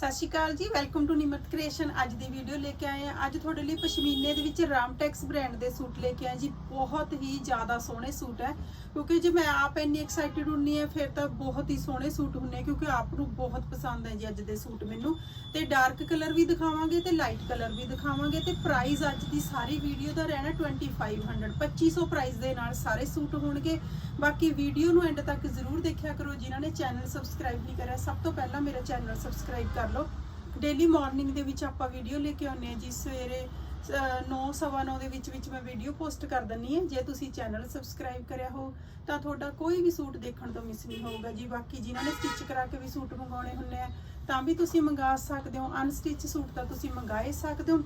ਸਤਿ ਸ਼੍ਰੀ ਅਕਾਲ ਜੀ welcome to Nimrat creation ਅੱਜ ਦੀ ਵੀਡੀਓ ਲੈ ਕੇ ਆਏ ਆ ਅੱਜ ਤੁਹਾਡੇ ਲਈ ਪਸ਼ਮੀਨੇ ਦੇ ਵਿੱਚ ਰਾਮਟੈਕਸ ਬ੍ਰਾਂਡ ਦੇ ਸੂਟ ਲੈ ਕੇ ਆਏ ਜੀ। ਬਹੁਤ ਹੀ ਜ਼ਿਆਦਾ ਸੋਹਣੇ ਸੂਟ ਹੈ। ਕਿਉਂਕਿ ਜੇ ਮੈਂ ਆਪ ਇੰਨੀ ਐਕਸਾਈਟਿਡ ਹੁੰਨੀ ਹੈ, ਫਿਰ ਤਾਂ ਬਹੁਤ ਹੀ ਸੋਹਣੇ ਸੂਟ ਹੁੰਨੇ ਕਿਉਂਕਿ ਆਪ ਨੂੰ ਬਹੁਤ ਪਸੰਦ ਹੈ ਜੀ ਅੱਜ ਦੇ ਸੂਟ ਮੈਨੂੰ। ਤੇ ਡਾਰਕ ਕਲਰ ਵੀ ਦਿਖਾਵਾਂਗੇ ਤੇ ਲਾਈਟ ਕਲਰ ਵੀ ਦਿਖਾਵਾਂਗੇ। ਤੇ ਪ੍ਰਾਈਸ ਅੱਜ ਦੀ ਸਾਰੀ ਵੀਡੀਓ ਦਾ ਰਹਿਣਾ 2500 2500 ਪ੍ਰਾਈਸ ਦੇ ਨਾਲ ਸਾਰੇ ਸੂਟ ਹੋਣਗੇ। ਬਾਕੀ ਵੀਡੀਓ ਨੂੰ ਐਂਡ ਤੱਕ ਜ਼ਰੂਰ ਦੇਖਿਆ ਕਰੋ। ਜਿਨ੍ਹਾਂ ਨੇ ਚੈਨਲ ਸਬਸਕ੍ਰਾਈਬ ਨਹੀਂ ਕਰਿਆ, ਸਭ ਤੋਂ ਪਹਿਲਾਂ ਮੇਰਾ ਚੈਨਲ ਸਬਸਕ੍ਰਾਈਬ ਕਰ ਲਓ। ਡੇਲੀ ਮਾਰਨਿੰਗ ਦੇ ਵਿੱਚ ਆਪਾਂ ਵੀਡੀਓ ਲੈ ਕੇ ਆਉਂਦੇ ਹਾਂ ਜੀ। ਸਵੇਰੇ 9:30 ਦੇ ਵਿੱਚ ਵਿੱਚ ਮੈਂ ਵੀਡੀਓ ਪੋਸਟ ਕਰ ਦਿੰਨੀ ਹੈ। ਜੇ ਤੁਸੀਂ ਚੈਨਲ ਸਬਸਕ੍ਰਾਈਬ ਕਰਿਆ ਹੋ, ਤਾਂ ਤੁਹਾਡਾ ਕੋਈ ਵੀ ਸੂਟ ਦੇਖਣ ਤੋਂ ਮਿਸ ਨਹੀਂ ਹੋਊਗਾ ਜੀ। ਬਾਕੀ ਜਿਨ੍ਹਾਂ ਨੇ ਸਟਿਚ ਕਰਾ ਕੇ ਵੀ ਸੂਟ ਮੰਗਾਉਣੇ ਹੁੰਦੇ ਆ, ਤਾਂ ਵੀ ਤੁਸੀਂ ਮੰਗਾ ਸਕਦੇ ਹੋ। ਅਨਸਟਿਚ ਸੂਟ ਤਾਂ ਤੁਸੀਂ ਮੰਗਾਏ ਸਕਦੇ ਹੋ।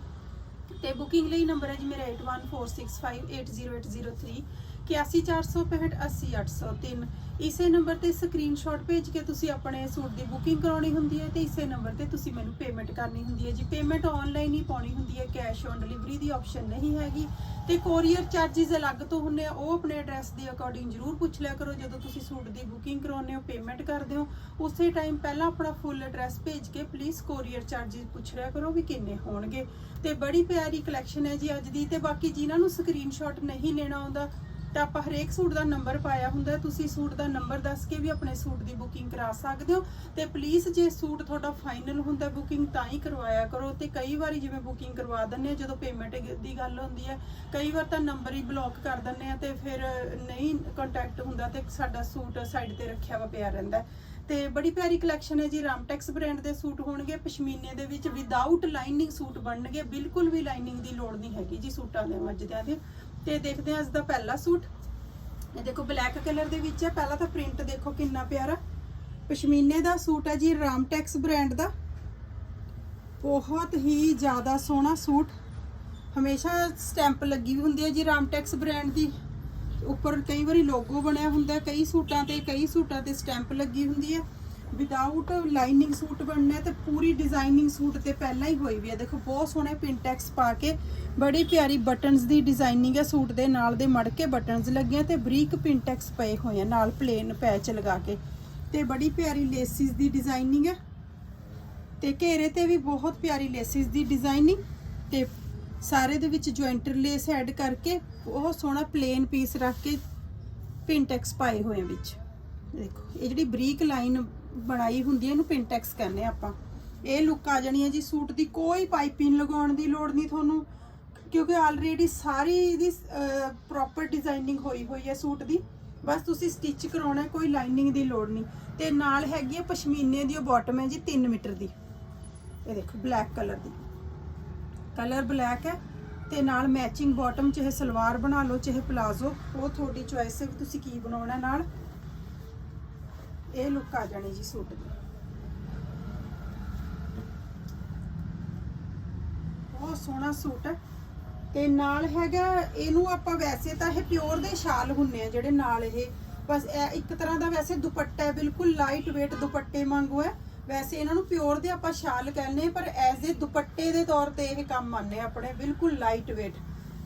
ਤੇ ਬੁਕਿੰਗ ਲਈ ਨੰਬਰ ਹੈ ਜੀ ਮੇਰਾ 8146580803 8146580803 ਇਸੇ ਨੰਬਰ ਤੇ ਸਕਰੀਨਸ਼ਾਟ ਭੇਜ ਕੇ ਤੁਸੀਂ ਆਪਣੇ ਸੂਟ ਦੀ ਬੁਕਿੰਗ ਕਰਾਉਣੀ ਹੁੰਦੀ ਹੈ ਤੇ ਇਸੇ ਨੰਬਰ ਤੇ ਤੁਸੀਂ ਮੈਨੂੰ ਪੇਮੈਂਟ ਕਰਨੀ ਹੁੰਦੀ ਹੈ ਜੀ। ਪੇਮੈਂਟ ਆਨਲਾਈਨ ਹੀ ਪਾਉਣੀ ਹੁੰਦੀ ਹੈ ਕੈਸ਼ ਔਨ ਡਿਲੀਵਰੀ ਦੀ ਆਪਸ਼ਨ ਨਹੀਂ ਹੈਗੀ। ਤੇ ਕੋਰੀਅਰ ਚਾਰजेस ਅਲੱਗ ਤੋਂ ਹੁੰਦੇ ਆ, ਉਹ ਆਪਣੇ ਐਡਰੈਸ ਦੇ ਅਕੋਰਡਿੰਗ ਜ਼ਰੂਰ ਪੁੱਛ ਲਿਆ ਕਰੋ। ਜਦੋਂ ਤੁਸੀਂ ਸੂਟ ਦੀ ਬੁਕਿੰਗ ਕਰਾਉਂਦੇ ਹੋ ਪੇਮੈਂਟ ਕਰਦੇ ਹੋ, ਉਸੇ ਟਾਈਮ ਪਹਿਲਾਂ ਆਪਣਾ ਫੁੱਲ ਐਡਰੈਸ ਭੇਜ ਕੇ ਪਲੀਜ਼ ਕੋਰੀਅਰ ਚਾਰजेस ਪੁੱਛ ਲਿਆ ਕਰੋ ਵੀ ਕਿੰਨੇ ਹੋਣਗੇ। ਤੇ ਬੜੀ ਪਿਆਰੀ ਕਲੈਕਸ਼ਨ ਹੈ ਜੀ ਅੱਜ ਦੀ। ਤੇ ਬਾਕੀ ਜਿਨ੍ਹਾਂ ਨੂੰ ਸਕਰੀਨਸ਼ਾਟ ਨਹੀਂ ਲੈਣਾ ਆਉਂਦਾ ਤਾਂ ਆਪਾਂ ਹਰੇਕ ਸੂਟ ਦਾ ਨੰਬਰ ਪਾਇਆ ਹੁੰਦਾ ਤੁਸੀਂ ਸੂਟ ਦਾ ਨੰਬਰ ਦੱਸ ਕੇ ਵੀ ਆਪਣੇ ਸੂਟ ਦੀ ਬੁਕਿੰਗ ਕਰਾ ਸਕਦੇ ਹੋ। ਤੇ ਪਲੀਜ਼ ਜੇ ਸੂਟ ਤੁਹਾਡਾ ਫਾਈਨਲ ਹੁੰਦਾ ਬੁਕਿੰਗ ਤਾਂ ਹੀ ਕਰਵਾਇਆ ਕਰੋ। ਤੇ ਕਈ ਵਾਰੀ ਜਿਵੇਂ ਬੁਕਿੰਗ ਕਰਵਾ ਦਿੰਦੇ ਆ ਜਦੋਂ ਪੇਮੈਂਟ ਦੀ ਗੱਲ ਹੁੰਦੀ ਹੈ, ਕਈ ਵਾਰ ਤਾਂ ਨੰਬਰ ਹੀ ਬਲੌਕ ਕਰ ਦਿੰਦੇ ਆ ਤੇ ਫਿਰ ਨਹੀਂ ਕੰਟੈਕਟ ਹੁੰਦਾ ਤੇ ਸਾਡਾ ਸੂਟ ਸਾਈਡ ਤੇ ਰੱਖਿਆ ਵਾ ਪਿਆ ਰਹਿੰਦਾ ਹੈ। ਤੇ ਬੜੀ ਪਿਆਰੀ ਕਲੈਕਸ਼ਨ ਹੈ ਜੀ। ਰਾਮਟੈਕਸ ਬ੍ਰਾਂਡ ਦੇ ਸੂਟ ਹੋਣਗੇ। ਪਸ਼ਮੀਨੇ ਦੇ ਵਿੱਚ ਵਿਦਆਊਟ ਲਾਈਨਿੰਗ ਸੂਟ ਬਣਨਗੇ। ਬਿਲਕੁਲ ਵੀ ਲਾਈਨਿੰਗ ਦੀ ਲੋੜ ਨਹੀਂ ਹੈਗੀ ਜੀ ਸੂਟਾਂ ਦੇ ਮੱਜਦਿਆਂ ਦੇ। ਤੇ ਦੇਖਦੇ ਹਾਂ ਅੱਜ ਦਾ ਪਹਿਲਾ ਸੂਟ। ਇਹ ਦੇਖੋ ਬਲੈਕ ਕਲਰ ਦੇ ਵਿੱਚ ਹੈ। ਪਹਿਲਾਂ ਤਾਂ ਪ੍ਰਿੰਟ ਦੇਖੋ ਕਿੰਨਾ ਪਿਆਰਾ। ਪਸ਼ਮੀਨੇ ਦਾ ਸੂਟ ਹੈ ਜੀ ਰਾਮਟੈਕਸ ਬ੍ਰਾਂਡ ਦਾ। ਬਹੁਤ ਹੀ ਜ਼ਿਆਦਾ ਸੋਹਣਾ ਸੂਟ। ਹਮੇਸ਼ਾ ਸਟੈਂਪ ਲੱਗੀ ਵੀ ਹੁੰਦੀ ਹੈ ਜੀ ਰਾਮਟੈਕਸ ਬ੍ਰਾਂਡ ਦੀ। ਉੱਪਰ ਕਈ ਵਾਰੀ ਲੋਗੋ ਬਣਿਆ ਹੁੰਦਾ ਕਈ ਸੂਟਾਂ ਤੇ, ਕਈ ਸੂਟਾਂ ਤੇ ਸਟੈਂਪ ਲੱਗੀ ਹੁੰਦੀ ਹੈ। ਵਿਦਆਊਟ ਲਾਈਨਿੰਗ ਸੂਟ ਬਣਨਾ ਹੈ ਤੇ ਪੂਰੀ ਡਿਜ਼ਾਈਨਿੰਗ ਸੂਟ ਤੇ ਪਹਿਲਾਂ ਹੀ ਹੋਈ ਵੀ ਹੈ। ਦੇਖੋ, ਬਹੁਤ ਸੋਹਣੇ ਪਿੰਟੈਕਸ ਪਾ ਕੇ, ਬੜੀ ਪਿਆਰੀ ਬਟਨਸ ਦੀ ਡਿਜ਼ਾਈਨਿੰਗ ਹੈ ਸੂਟ ਦੇ, ਨਾਲ ਦੇ ਮੜ ਕੇ ਬਟਨਸ ਲੱਗੇ ਆ ਤੇ ਬਰੀਕ ਪਿੰਟੈਕਸ ਪਏ ਹੋਏ ਆ, ਨਾਲ ਪਲੇਨ ਪੈਚ ਲਗਾ ਕੇ। ਤੇ ਬੜੀ ਪਿਆਰੀ ਲੇਸਿਸ ਦੀ ਡਿਜ਼ਾਈਨਿੰਗ ਹੈ। ਤੇ ਘੇਰੇ ਤੇ ਵੀ ਬਹੁਤ ਪਿਆਰੀ ਲੇਸਿਸ ਦੀ ਡਿਜ਼ਾਈਨਿੰਗ ਤੇ ਸਾਰੇ ਦੇ ਵਿੱਚ ਜੁਆਇੰਟਰ ਲੇਸ ਐਡ ਕਰਕੇ ਬਹੁਤ ਸੋਹਣਾ ਪਲੇਨ ਪੀਸ ਰੱਖ ਕੇ ਪਿੰਟੈਕਸ ਪਾਏ ਹੋਏ ਆ ਵਿੱਚ। ਦੇਖੋ, ਇਹ ਜਿਹੜੀ ਬਰੀਕ ਲਾਈਨ ਬਣਾਈ ਹੁੰਦੀ ਹੈ ਇਹਨੂੰ ਪਿੰਟੈਕਸ ਕਹਿੰਦੇ ਆ ਆਪਾਂ। ਇਹ ਲੁੱਕ ਆ ਜਾਣੀ ਹੈ ਜੀ, ਸੂਟ ਦੀ ਕੋਈ ਪਾਈਪਿੰਗ ਲਗਾਉਣ ਦੀ ਲੋੜ ਨਹੀਂ ਤੁਹਾਨੂੰ, ਕਿਉਂਕਿ ਆਲਰੇਡੀ ਸਾਰੀ ਇਹਦੀ ਪ੍ਰੋਪਰ ਡਿਜ਼ਾਈਨਿੰਗ ਹੋਈ ਹੋਈ ਹੈ ਸੂਟ ਦੀ। ਬਸ ਤੁਸੀਂ ਸਟਿਚ ਕਰਾਉਣਾ, ਕੋਈ ਲਾਈਨਿੰਗ ਦੀ ਲੋੜ ਨਹੀਂ। ਤੇ ਨਾਲ ਹੈਗੀ ਹੈ ਪਸ਼ਮੀਨੇ ਦੀ, ਉਹ ਬਾਟਮ ਹੈ ਜੀ 3 ਮੀਟਰ ਦੀ। ਇਹ ਦੇਖੋ ਬਲੈਕ ਕਲਰ ਦੀ। ਕਲਰ ਬਲੈਕ ਹੈ, ਤੇ ਨਾਲ ਮੈਚਿੰਗ ਬਾਟਮ ਚਾਹੇ ਸਲਵਾਰ ਬਣਾ ਲਓ, ਚਾਹੇ ਪਲਾਜ਼ੋ ਉਹ ਤੁਹਾਡੀ ਚੁਆਇਸ ਹੈ ਵੀ ਤੁਸੀਂ ਕੀ ਬਣਾਉਣਾ ਨਾਲ। ਇਹ ਲੁੱਕ ਆ ਜਾਣੀ ਜੀ ਸੂਟ ਦੀ। ਬਹੁਤ ਸੋਹਣਾ ਸੂਟ ਹੈ। ਤੇ ਨਾਲ ਹੈਗਾ, ਇਹਨੂੰ ਆਪਾਂ ਵੈਸੇ ਤਾਂ ਇਹ ਪਿਓਰ ਦੇ ਸ਼ਾਲ ਹੁੰਨੇ ਆ ਜਿਹੜੇ ਨਾਲ ਇਹ। ਬਸ ਇਹ ਇੱਕ ਤਰ੍ਹਾਂ ਦਾ ਵੈਸੇ ਦੁਪੱਟਾ ਹੈ, ਬਿਲਕੁਲ ਲਾਈਟ weight ਦੁਪੱਟੇ ਵਾਂਗੂ ਹੈ। ਵੈਸੇ ਇਹਨਾਂ ਨੂੰ ਪਿਓਰ ਦੇ ਆਪਾਂ ਸ਼ਾਲ ਕਹਿੰਦੇ ਪਰ ਐਜ਼ ਏ ਦੁਪੱਟੇ ਦੇ ਤੌਰ ਤੇ ਇਹ ਕੰਮ ਆਨੇ ਆਪਣੇ, ਬਿਲਕੁਲ ਲਾਈਟ weight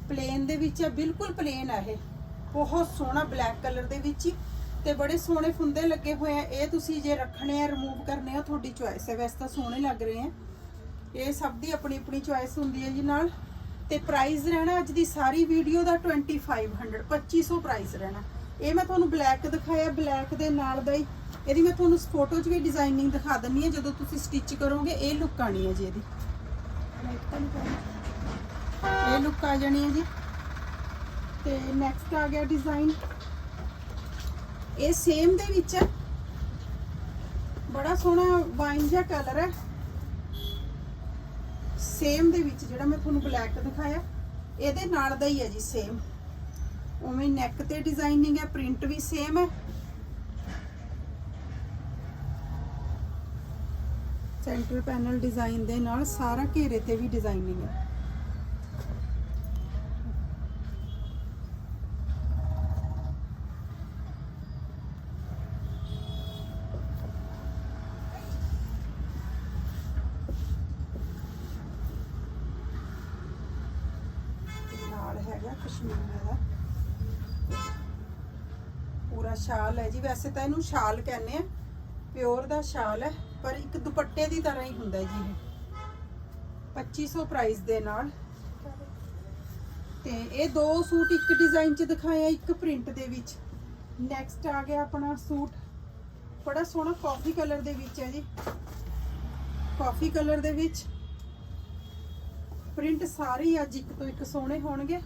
ਪਲੇਨ ਦੇ ਵਿੱਚ ਹੈ, ਬਿਲਕੁਲ ਪਲੇਨ ਹੈ ਇਹ। ਬਹੁਤ ਸੋਹਣਾ ਬਲੈਕ ਕਲਰ ਦੇ ਵਿੱਚ ਹੀ। ਤੇ ਬੜੇ ਸੋਹਣੇ ਫੁੰਦੇ ਲੱਗੇ ਹੋਏ ਆ। ਇਹ ਤੁਸੀਂ ਜੇ ਰੱਖਣੇ ਆ ਰਿਮੂਵ ਕਰਨੇ ਆ, ਤੁਹਾਡੀ ਚੁਆਇਸ ਹੈ। ਵੈਸੇ ਤਾਂ ਸੋਹਣੇ ਲੱਗ ਰਹੇ ਆ। ਇਹ ਸਭ ਦੀ ਆਪਣੀ ਆਪਣੀ ਚੁਆਇਸ ਹੁੰਦੀ ਹੈ ਜੀ ਨਾਲ। ਤੇ ਪ੍ਰਾਈਸ ਰਹਿਣਾ ਅੱਜ ਦੀ ਸਾਰੀ ਵੀਡੀਓ ਦਾ 2500 2500 ਪ੍ਰਾਈਸ ਰਹਿਣਾ। ਇਹ ਮੈਂ ਤੁਹਾਨੂੰ ਬਲੈਕ ਦਿਖਾਇਆ ਬਲੈਕ ਦੇ ਨਾਲ ਦਾ ਹੀ। ਇਹਦੀ ਮੈਂ ਤੁਹਾਨੂੰ ਫੋਟੋ 'ਚ ਵੀ ਡਿਜ਼ਾਈਨਿੰਗ ਦਿਖਾ ਦਿੰਨੀ ਹੈ ਜਦੋਂ ਤੁਸੀਂ ਸਟਿਚ ਕਰੋਗੇ, ਇਹ ਲੁੱਕ ਆਣੀ ਹੈ ਜੀ ਇਹਦੀ। ਇਹ ਲੁੱਕ ਆ ਜਾਣੀ ਹੈ ਜੀ। ਤੇ ਨੈਕਸਟ ਆ ਗਿਆ ਡਿਜ਼ਾਈਨ ਇਹ ਸੇਮ ਦੇ ਵਿੱਚ ਹੈ। ਬੜਾ ਸੋਹਣਾ ਵਾਈਨ ਜਿਹਾ ਕਲਰ ਹੈ। ਸੇਮ ਦੇ ਵਿੱਚ ਜਿਹੜਾ ਮੈਂ ਤੁਹਾਨੂੰ ਬਲੈਕ ਦਿਖਾਇਆ, ਇਹਦੇ ਨਾਲ ਦਾ ਹੀ ਹੈ ਜੀ ਸੇਮ ਉਵੇਂ ਨੈਕ ਤੇ ਡਿਜ਼ਾਈਨਿੰਗ ਹੈ ਪ੍ਰਿੰਟ ਵੀ ਸੇਮ ਹੈ। ਸੈਂਟਰ ਪੈਨਲ ਡਿਜ਼ਾਈਨ ਦੇ ਨਾਲ ਸਾਰਾ ਘੇਰੇ ਤੇ ਵੀ ਡਿਜ਼ਾਈਨਿੰਗ ਹੈ ਤੇ ਨਾਲ ਹੈਗਾ, ਕਸ਼ਮੀਰ ਦਾ ਪੂਰਾ ਸ਼ਾਲ ਹੈ ਜੀ। ਵੈਸੇ ਤਾਂ ਇਹਨੂੰ ਸ਼ਾਲ ਕਹਿੰਦੇ ਆ। ਪਿਓਰ ਦਾ ਸ਼ਾਲ ਹੈ, ਪਰ ਇੱਕ ਦੁਪੱਟੇ ਦੀ ਤਰ੍ਹਾਂ ਹੀ ਹੁੰਦਾ ਜੀ ਇਹ। 2500 ਪ੍ਰਾਈਸ ਦੇ ਨਾਲ। ਤੇ ਇਹ ਦੋ ਸੂਟ ਇੱਕ ਡਿਜ਼ਾਈਨ ਚ ਦਿਖਾਇਆ ਇੱਕ ਪ੍ਰਿੰਟ ਦੇ ਵਿੱਚ। ਨੈਕਸਟ ਆ ਗਿਆ ਆਪਣਾ ਸੂਟ। ਬੜਾ ਸੋਹਣਾ ਕਾਫੀ ਕਲਰ ਦੇ ਵਿੱਚ ਹੈ ਜੀ। ਕਾਫੀ ਕਲਰ ਦੇ ਵਿੱਚ। ਪ੍ਰਿੰਟ ਸਾਰੇ ਹੀ ਅੱਜ ਇੱਕ ਤੋਂ ਇੱਕ ਸੋਹਣੇ ਹੋਣਗੇ।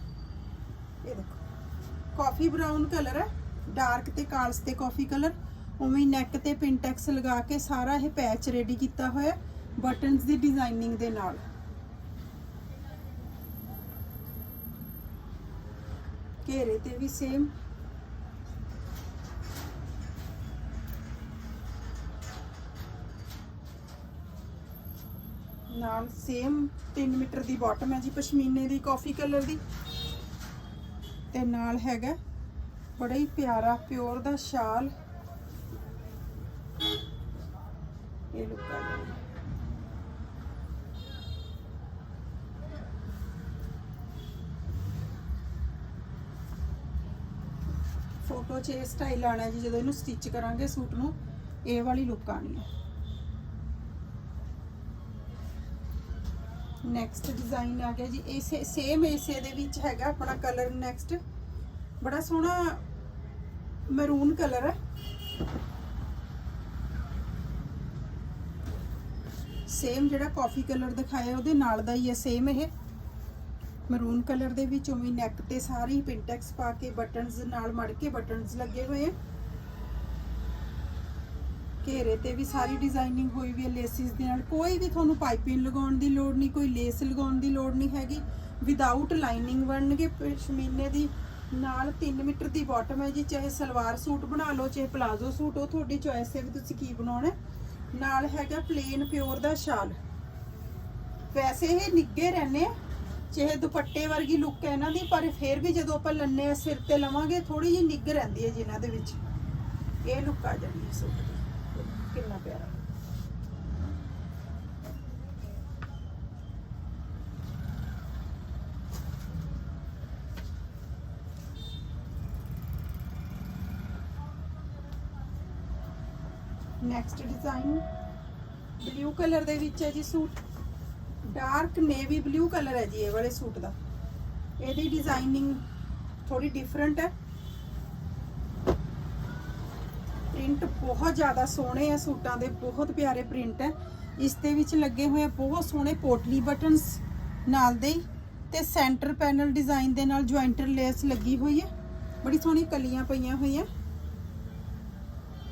ਇਹ ਦੇਖੋ। ਕਾਫੀ ਬਰਾਊਨ ਕਲਰ ਹੈ। ਡਾਰਕ ਤੇ ਕਾਲਸ ਤੇ ਕਾਫੀ ਕਲਰ ਉਵੇਂ ਨੈਕ ਤੇ ਪਿੰਟੈਕਸ ਲਗਾ ਕੇ ਸਾਰਾ ਇਹ ਪੈਚ ਰੈਡੀ ਕੀਤਾ ਹੋਇਆ ਬਟਨਸ ਦੀ ਡਿਜ਼ਾਈਨਿੰਗ ਦੇ ਨਾਲ। ਘੇਰੇ ਤੇ ਵੀ ਸੇਮ ਨਾਲ ਸੇਮ 3 ਮੀਟਰ ਦੀ ਬਾਟਮ ਹੈ ਜੀ, ਪਸ਼ਮੀਨੇ ਦੀ ਕਾਫੀ ਕਲਰ ਦੀ। ਤੇ ਨਾਲ ਹੈਗਾ। ਬੜਾ ਹੀ ਪਿਆਰਾ, ਪਿਓਰ ਦਾ ਸ਼ਾਲ। ਇਹ ਲੁੱਕ ਆ ਫੋਟੋ 'ਚ ਇਹ ਸਟਾਈਲ ਆਣਾ ਜੀ, ਜਦੋਂ ਇਹਨੂੰ ਸਟਿਚ ਕਰਾਂਗੇ ਸੂਟ ਨੂੰ, ਇਹ ਵਾਲੀ ਲੁੱਕ ਆਣੀ ਹੈ ਨੈਕਸਟ ਡਿਜ਼ਾਈਨ ਆ ਗਿਆ ਜੀ। ਇਸੇ ਸੇਮ ਇਸੇ ਦੇ ਵਿੱਚ ਹੈਗਾ ਆਪਣਾ ਕਲਰ ਨੈਕਸਟ ਬੜਾ ਸੋਹਣਾ ਮਰੂਨ ਕਲਰ ਹੈ। ਸੇਮ ਜਿਹੜਾ ਕਾਫੀ ਕਲਰ ਦਿਖਾਇਆ, ਉਹਦੇ ਨਾਲ ਦਾ ਹੀ ਹੈ ਸੇਮ ਇਹ। ਮਰੂਨ ਕਲਰ ਦੇ ਵਿੱਚ ਉਵੇਂ ਨੈਕ ਤੇ ਸਾਰੀ ਪਿੰਟੈਕਸ ਪਾ ਕੇ ਬਟਨਸ ਨਾਲ ਮੜ ਕੇ ਬਟਨਸ ਲੱਗੇ ਹੋਏ ਆ। ਘੇਰੇ ਤੇ ਵੀ ਸਾਰੀ ਡਿਜ਼ਾਈਨਿੰਗ ਹੋਈ ਵੀ ਹੈ ਲੇਸਿਸ ਦੇ ਨਾਲ। ਕੋਈ ਵੀ ਤੁਹਾਨੂੰ ਪਾਈਪਿੰਗ ਲਗਾਉਣ ਦੀ ਲੋੜ ਨਹੀਂ, ਕੋਈ ਲੇਸ ਲਗਾਉਣ ਦੀ ਲੋੜ ਨਹੀਂ ਹੈਗੀ। ਵਿਦਆਊਟ ਲਾਈਨਿੰਗ ਬਣਨਗੇ ਪਸ਼ਮੀਨੇ ਦੀ। ਨਾਲ 3 ਮੀਟਰ ਦੀ ਬਾਟਮ ਹੈ ਜੀ, ਚਾਹੇ ਸਲਵਾਰ ਸੂਟ ਬਣਾ ਲਓ, ਚਾਹੇ ਪਲਾਜ਼ੋ ਸੂਟ, ਉਹ ਤੁਹਾਡੀ ਚੋਇਸ ਹੈ ਵੀ ਤੁਸੀਂ ਕੀ ਬਣਾਉਣਾ ਨਾਲ ਹੈਗਾ ਪਲੇਨ ਪਿਓਰ ਦਾ ਸ਼ਾਲ। ਵੈਸੇ ਇਹ ਨਿੱਗੇ ਰਹਿੰਦੇ ਚਾਹੇ ਦੁਪੱਟੇ ਵਰਗੀ ਲੁੱਕ ਹੈ ਇਹਨਾਂ ਦੀ, ਪਰ ਫਿਰ ਵੀ ਜਦੋਂ ਆਪਾਂ ਲੰਨੇ ਆ, ਸਿਰ ਤੇ ਲਵਾਂਗੇ ਥੋੜੀ ਜਿਹੀ ਨਿੱਗ ਰਹਿੰਦੀ ਹੈ ਜੀ ਇਹਨਾਂ ਦੇ ਵਿੱਚ। ਇਹ ਲੁੱਕ ਆ ਜਾਂਦੀ ਹੈ ਸੂਟ ਕਿੰਨਾ ਪਿਆਰਾ। ਨੈਕਸਟ ਡਿਜ਼ਾਈਨ ਬਲੂ ਕਲਰ ਦੇ ਵਿੱਚ ਹੈ ਜੀ suit. Dark navy blue colour ਹੈ ਜੀ ਇਹ ਵਾਲੇ ਸੂਟ ਦਾ। ਇਹਦੀ ਡਿਜ਼ਾਈਨਿੰਗ ਥੋੜੀ ਡਿਫਰੈਂਟ ਹੈ। ਪ੍ਰਿੰਟ ਬਹੁਤ ਜ਼ਿਆਦਾ ਸੋਹਣੇ ਆ, ਸੂਟਾਂ ਦੇ ਬਹੁਤ ਪਿਆਰੇ ਪ੍ਰਿੰਟ ਹੈ ਇਸ ਦੇ ਵਿੱਚ ਲੱਗੇ ਹੋਏ ਬਹੁਤ ਸੋਹਣੇ ਪੋਟਲੀ ਬਟਨਸ ਨਾਲ ਦੇ ਹੀ ਤੇ ਸੈਂਟਰ ਪੈਨਲ ਡਿਜ਼ਾਈਨ ਦੇ ਨਾਲ ਜੁਆਇੰਟਰ ਲੇਸ ਲੱਗੀ ਹੋਈ ਹੈ ਬੜੀ ਸੋਹਣੀ ਕਲੀਆਂ ਪਈਆਂ ਹੋਈਆਂ।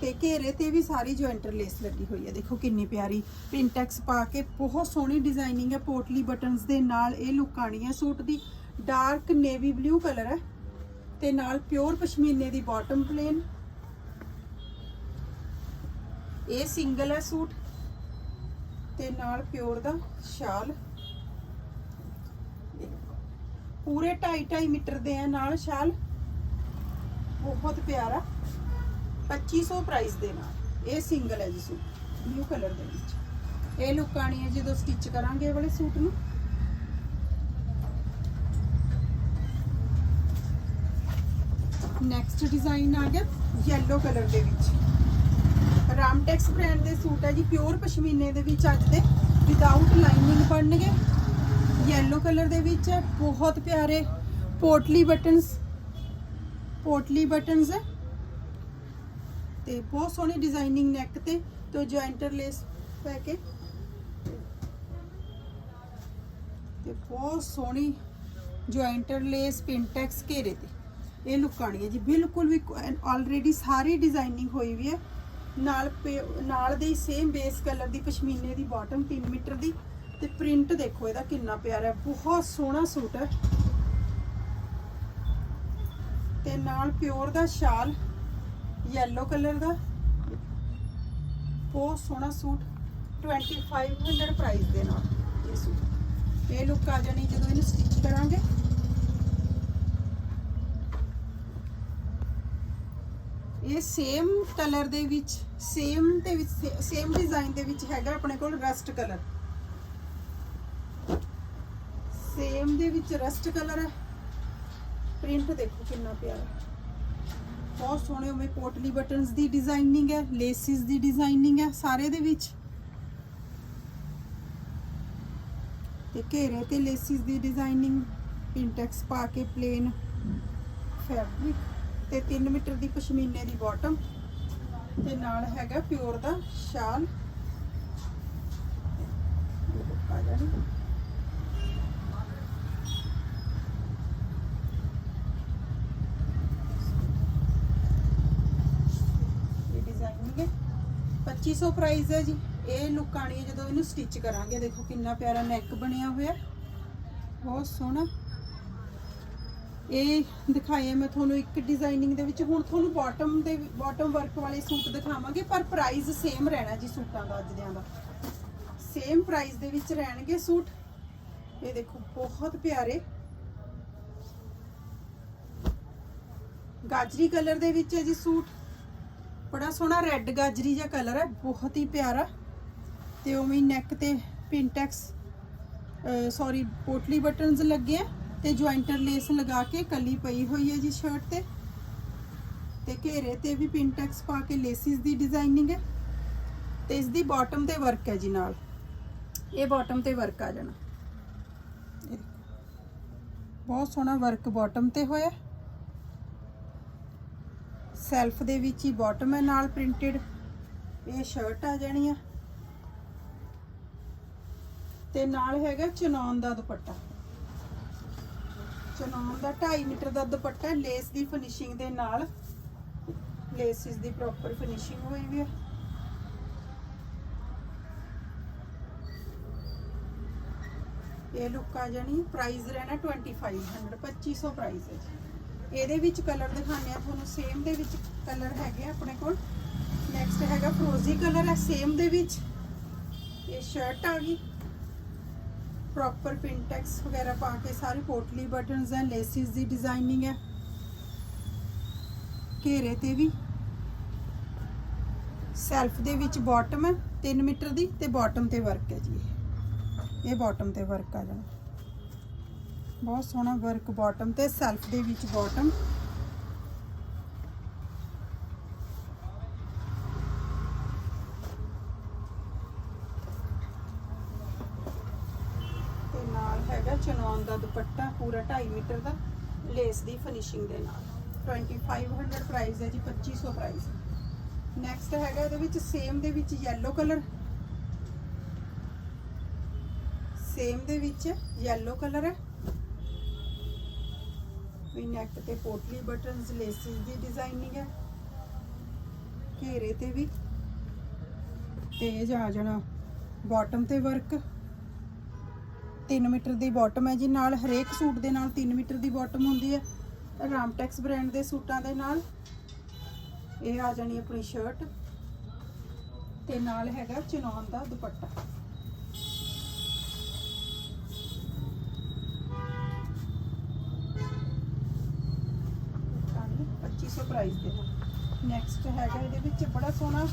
ਤੇ ਘੇਰੇ ਤੇ ਵੀ ਸਾਰੀ ਜੁਆਇੰਟਰ ਲੇਸ ਲੱਗੀ ਹੋਈ ਹੈ ਦੇਖੋ ਕਿੰਨੀ ਪਿਆਰੀ ਪਿੰਟੈਕਸ ਪਾ ਕੇ ਬਹੁਤ ਸੋਹਣੀ ਡਿਜ਼ਾਈਨਿੰਗ ਹੈ ਪੋਟਲੀ ਬਟਨਸ ਦੇ ਨਾਲ ਇਹ ਲੁੱਕ ਆਣੀ ਹੈ ਸੂਟ ਦੀ ਡਾਰਕ ਨੇਵੀ ਬਲੂ ਕਲਰ ਹੈ ਤੇ ਨਾਲ ਪਿਓਰ ਪਸ਼ਮੀਨੇ ਦੀ ਬਾਟਮ ਪਲੇਨ ਇਹ ਸਿੰਗਲ ਹੈ ਸੂਟ ਤੇ ਨਾਲ ਪਿਓਰ ਦਾ ਸ਼ਾਲ। ਪੂਰੇ 2.5 2.5 ਮੀਟਰ ਦੇ ਆ ਨਾਲ ਸ਼ਾਲ। ਬਹੁਤ ਪਿਆਰਾ। 2500 ਪ੍ਰਾਈਸ ਦੇ ਨਾਲ। ਇਹ ਸਿੰਗਲ ਹੈ ਜੀ ਸੂਟ। ਬਲੂ ਕਲਰ ਦੇ ਵਿੱਚ। ਇਹ ਲੁੱਕ ਆਣੀ ਹੈ ਜਦੋਂ ਸਟਿਚ ਕਰਾਂਗੇ ਇਹ ਵਾਲੇ ਸੂਟ ਨੂੰ। ਨੈਕਸਟ ਡਿਜ਼ਾਈਨ ਆ ਗਿਆ yellow ਕਲਰ ਦੇ ਵਿੱਚ। ਰਾਮਟੈਕਸ ਬ੍ਰਾਂਡ ਦੇ ਸੂਟ ਹੈ ਜੀ ਪਿਓਰ ਪਸ਼ਮੀਨੇ ਦੇ ਵਿੱਚ ਅੱਜ ਦੇ ਵਿਦਆਊਟ ਲਾਈਨਿੰਗ ਬਣਨਗੇ। yellow ਕਲਰ ਦੇ ਵਿੱਚ ਹੈ, ਬਹੁਤ ਪਿਆਰੇ ਪੋਟਲੀ ਬਟਨਸ ਪੋਟਲੀ ਬਟਨਸ ਹੈ। ਤੇ ਬਹੁਤ ਸੋਹਣੀ ਡਿਜ਼ਾਈਨਿੰਗ ਨੈਕ ਤੇ ਤੇ ਜੁਆਇੰਟਰ ਲੇਸ ਪੈ ਕੇ। ਤੇ ਬਹੁਤ ਸੋਹਣੀ ਜੁਆਇੰਟਰ ਲੇਸ ਪਿੰਟੈਕਸ ਘੇਰੇ ਤੇ। ਇਹ ਲੁੱਕ ਆਣੀ ਹੈ ਜੀ, ਬਿਲਕੁਲ ਵੀ ਆਲਰੇਡੀ ਸਾਰੀ ਡਿਜ਼ਾਈਨਿੰਗ ਹੋਈ ਵੀ ਹੈ। ਨਾਲ ਪੇ- ਨਾਲ ਦੇ ਸੇਮ ਬੇਸ ਕਲਰ ਦੀ ਪਸ਼ਮੀਨੇ ਦੀ ਬਾਟਮ 3 ਮੀਟਰ ਦੀ। ਤੇ ਪ੍ਰਿੰਟ ਦੇਖੋ ਇਹਦਾ ਕਿੰਨਾ ਪਿਆਰਾ ਹੈ, ਬਹੁਤ ਸੋਹਣਾ ਸੂਟ ਹੈ। ਤੇ ਨਾਲ ਪਿਓਰ ਦਾ ਸ਼ਾਲ ਯੈਲੋ ਕਲਰ ਦਾ। ਬਹੁਤ ਸੋਹਣਾ ਸੂਟ 2500 ਪ੍ਰਾਈਸ ਦੇ ਨਾਲ ਇਹ ਸੂਟ। ਇਹ ਲੁੱਕ ਆ ਜਾਣੀ ਜਦੋਂ ਇਹਨੂੰ ਸਟਿਚ ਕਰਾਂਗੇ। ਇਹ ਸੇਮ ਕਲਰ ਦੇ ਵਿੱਚ ਸੇਮ ਤੇ ਵਿੱਚ ਸੇਮ ਡਿਜ਼ਾਈਨ ਦੇ ਵਿੱਚ ਹੈਗਾ ਆਪਣੇ ਕੋਲ ਰਸਟ ਕਲਰ ਸੇਮ ਦੇ ਵਿੱਚ ਰਸਟ ਕਲਰ ਹੈ। ਪ੍ਰਿੰਟ ਦੇਖੋ ਕਿੰਨਾ ਪਿਆਰਾ। ਬਹੁਤ ਸੋਹਣੇ ਉਵੇਂ ਪੋਟਲੀ ਬਟਨਸ ਦੀ ਡਿਜ਼ਾਈਨਿੰਗ ਹੈ ਲੇਸਿਸ ਦੀ ਡਿਜ਼ਾਈਨਿੰਗ ਹੈ, ਸਾਰੇ ਦੇ ਵਿੱਚ। ਤੇ ਘੇਰੇ ਤੇ ਲੇਸਿਸ ਦੀ ਡਿਜ਼ਾਈਨਿੰਗ ਪਿੰਟੈਕਸ ਪਾ ਕੇ ਪਲੇਨ ਫੈਬਰਿਕ ਤੇ 3 ਮੀਟਰ ਦੀ ਪਸ਼ਮੀਨੇ ਦੀ ਬਾਟਮ ਤੇ ਨਾਲ ਹੈਗਾ ਪਿਓਰ ਦਾ ਸ਼ਾਲ ਇਹ look ਆ ਜਾਣੀ। ਇਹ ਡਿਜ਼ਾਈਨਿੰਗ ਹੈ। 2500 ਪ੍ਰਾਈਸ ਹੈ ਜੀ। ਇਹ ਲੁੱਕ ਆਣੀ ਹੈ ਜਦੋਂ ਇਹਨੂੰ ਸਟਿਚ ਕਰਾਂਗੇ। ਦੇਖੋ ਕਿੰਨਾ ਪਿਆਰਾ ਨੈਕ ਬਣਿਆ ਹੋਇਆ। ਬਹੁਤ ਸੋਹਣਾ। ਇਹ ਦਿਖਾਏ ਮੈਂ ਤੁਹਾਨੂੰ ਇੱਕ ਡਿਜ਼ਾਈਨਿੰਗ ਦੇ ਵਿੱਚ ਹੁਣ ਤੁਹਾਨੂੰ ਬਾਟਮ ਦੇ ਬਾਟਮ ਵਰਕ ਵਾਲੇ ਸੂਟ ਦਿਖਾਵਾਂਗੇ, ਪਰ ਪ੍ਰਾਈਸ ਸੇਮ ਰਹਿਣਾ ਜੀ ਸੂਟਾਂ ਦਾ, ਅੱਜ ਦਿਆਂ ਦਾ। ਸੇਮ ਪ੍ਰਾਈਸ ਦੇ ਵਿੱਚ ਰਹਿਣਗੇ ਸੂਟ। ਇਹ ਦੇਖੋ, ਬਹੁਤ ਪਿਆਰੇ। ਗਾਜਰੀ ਕਲਰ ਦੇ ਵਿੱਚ ਹੈ ਜੀ ਸੂਟ। ਬੜਾ ਸੋਹਣਾ ਰੈੱਡ ਗਾਜਰੀ ਜਿਹਾ ਕਲਰ ਹੈ, ਬਹੁਤ ਹੀ ਪਿਆਰਾ। ਤੇ ਉਵੇਂ ਨੈਕ ਤੇ ਪਿੰਟੈਕਸ ਸੌਰੀ ਪੋਟਲੀ ਬਟਨਸ ਲੱਗੇ ਆ। ਤੇ ਜੁਆਇੰਟਰ ਲੇਸ ਲਗਾ ਕੇ ਕਲੀ ਪਈ ਹੋਈ ਹੈ ਜੀ ਸ਼ਰਟ ਤੇ। ਤੇ ਘੇਰੇ ਤੇ ਵੀ ਪਿੰਟੈਕਸ ਪਾ ਕੇ ਲੇਸਿਸ ਦੀ ਡਿਜ਼ਾਈਨਿੰਗ ਹੈ। ਤੇ ਇਸ ਦੀ ਬਾਟਮ ਤੇ ਵਰਕ ਹੈ ਜੀ ਨਾਲ। ਇਹ ਬਾਟਮ ਤੇ ਵਰਕ ਆ ਜਾਣਾ। ਬਹੁਤ ਸੋਹਣਾ ਵਰਕ ਬਾਟਮ ਤੇ ਹੋਇਆ। ਸੈਲਫ ਦੇ ਵਿੱਚ ਹੀ ਬਾਟਮ ਹੈ, ਨਾਲ ਪ੍ਰਿੰਟਡ ਇਹ ਸ਼ਰਟ ਆ ਜਾਣੀ ਆ। ਤੇ ਨਾਲ ਹੈਗਾ ਚਨੌਨ ਦਾ ਦੁਪੱਟਾ। ਚਨੌਨ ਦਾ 2.5 ਮੀਟਰ ਦਾ ਦੁਪੱਟਾ ਹੈ, ਲੇਸ ਦੀ ਫਿਨਿਸ਼ਿੰਗ ਦੇ ਨਾਲ। ਲੇਸਿਸ ਦੀ ਪ੍ਰੋਪਰ ਫਿਨਿਸ਼ਿੰਗ ਹੋਈ ਵੀ ਹੈ ਇਹ ਲੁੱਕ ਆ ਜਾਣੀ ਪ੍ਰਾਈਸ ਰਹਿਣਾ 2500 2500 ਪ੍ਰਾਈਸ ਹੈ ਜੀ। ਇਹਦੇ ਵਿੱਚ ਕਲਰ ਦਿਖਾਣੇ ਆ ਤੁਹਾਨੂੰ ਸੇਮ ਦੇ ਵਿੱਚ ਕਲਰ ਹੈਗੇ ਆਪਣੇ ਕੋਲ। ਨੈਕਸਟ ਹੈਗਾ ਫਰੋਜ਼ੀ ਕਲਰ ਹੈ ਸੇਮ ਦੇ ਵਿੱਚ। ਇਹ ਸ਼ਰਟ ਆ ਗਈ। ਪ੍ਰੋਪਰ ਪਿੰਟੈਕਸ ਵਗੈਰਾ ਪਾ ਕੇ ਸਾਰੇ ਪੋਟਲੀ ਬਟਨਸ ਹੈ ਲੇਸਿਸ ਦੀ ਡਿਜ਼ਾਈਨਿੰਗ ਹੈ। ਘੇਰੇ ਤੇ ਵੀ। ਸੈਲਫ ਦੇ ਵਿੱਚ ਬਾਟਮ ਹੈ 3 ਮੀਟਰ ਦੀ ਤੇ ਬਾਟਮ ਤੇ ਵਰਕ ਹੈ ਜੀ ਇਹ। ਇਹ ਬਾਟਮ ਤੇ ਵਰਕ ਆ ਜਾਣਾ ਬਹੁਤ ਸੋਹਣਾ ਵਰਕ ਬਾਟਮ ਤੇ ਸੈਲਫ ਦੇ ਵਿੱਚ ਬਾਟਮ ਤੇ ਨਾਲ ਹੈਗਾ ਚਨੌਨ ਦਾ ਦੁਪੱਟਾ ਪੂਰਾ 2.5 ਮੀਟਰ ਦਾ, ਲੇਸ ਦੀ ਫਿਨਿਸ਼ਿੰਗ ਦੇ ਨਾਲ। 2500 ਪ੍ਰਾਈਸ ਹੈ ਜੀ 2500 ਪ੍ਰਾਈਸ ਨੈਕਸਟ ਹੈਗਾ ਇਹਦੇ ਵਿੱਚ ਸੇਮ ਦੇ ਵਿੱਚ yellow ਕਲਰ ਸੇਮ ਦੇ ਵਿੱਚ yellow ਕਲਰ ਹੈ। ਵੀ ਨੈਕ ਤੇ ਪੋਟਲੀ ਬਟਨਸ ਲੇਸਿਸ ਦੀ ਡਿਜ਼ਾਈਨਿੰਗ ਹੈ। ਘੇਰੇ ਤੇ ਵੀ। ਤੇਜ ਆ ਜਾਣਾ। ਬਾਟਮ ਤੇ ਵਰਕ 3 ਮੀਟਰ ਦੀ ਬਾਟਮ ਹੈ ਜੀ। ਨਾਲ ਹਰੇਕ ਸੂਟ ਦੇ ਨਾਲ 3 ਮੀਟਰ ਦੀ ਬਾਟਮ ਹੁੰਦੀ ਹੈ। ਰਾਮਟੈਕਸ ਬ੍ਰਾਂਡ ਦੇ ਸੂਟਾਂ ਦੇ ਨਾਲ। ਇਹ ਆ ਜਾਣੀ ਆਪਣੀ ਸ਼ਰਟ ਤੇ ਨਾਲ ਹੈਗਾ ਚਨੌਨ ਦਾ ਦੁਪੱਟਾ। ਪ੍ਰਾਈਸ ਦੇ ਨੈਕਸਟ ਹੈਗਾ ਇਹਦੇ ਵਿੱਚ ਬੜਾ ਸੋਹਣਾ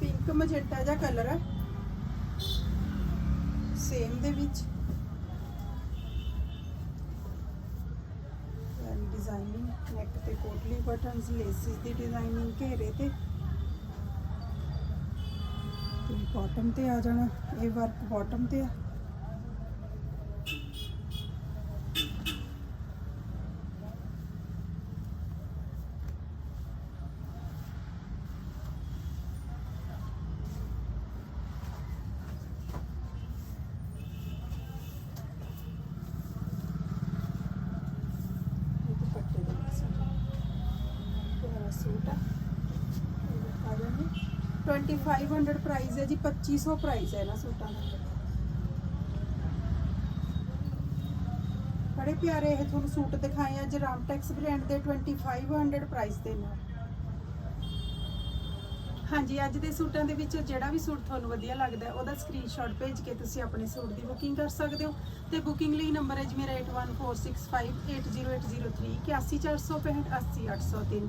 ਪਿੰਕ ਮਜੈਂਟਾ ਜਿਹਾ ਕਲਰ ਹੈ। ਸੇਮ ਦੇ ਵਿੱਚ। ਡਿਜ਼ਾਈਨਿੰਗ ਨੈਕ ਤੇ ਕੋਟਲੀ ਬਟਨਸ ਲੇਸਿਸ ਦੀ ਡਿਜ਼ਾਈਨਿੰਗ ਘੇਰੇ ਤੇ। ਤੇ ਬਾਟਮ ਤੇ ਆ ਜਾਣਾ, ਇਹ ਵਰਕ ਬਾਟਮ ਤੇ ਆ ਇਹ ਦੁਪੱਟੇ ਦੇ ਵਿੱਚ ਪਿਆਰਾ ਸੂਟ ਆ ਇਹ ਆ ਜਾਂਦੇ 2500 ਪ੍ਰਾਈਸ ਹੈ ਜੀ 2500 ਪ੍ਰਾਈਸ ਹੈ ਇਹਨਾਂ ਸੂਟਾਂ ਦਾ। ਬੜੇ ਪਿਆਰੇ ਇਹ ਤੁਹਾਨੂੰ ਸੂਟ ਦਿਖਾਏ ਅੱਜ ਰਾਮਟੈਕਸ ਬ੍ਰਾਂਡ ਦੇ 2500 ਪ੍ਰਾਈਸ ਦੇ ਨਾਲ ਹਾਂਜੀ, ਅੱਜ ਦੇ ਸੂਟਾਂ ਦੇ ਵਿੱਚ ਜਿਹੜਾ ਵੀ ਸੂਟ ਤੁਹਾਨੂੰ ਵਧੀਆ ਲੱਗਦਾ ਉਹਦਾ ਸਕਰੀਨਸ਼ਾਟ ਭੇਜ ਕੇ ਤੁਸੀਂ ਆਪਣੇ ਸੂਟ ਦੀ ਬੁਕਿੰਗ ਕਰ ਸਕਦੇ ਹੋ। ਤੇ ਬੁਕਿੰਗ ਲਈ ਨੰਬਰ ਹੈ ਜੀ ਮੇਰਾ 8146580803 81465 80803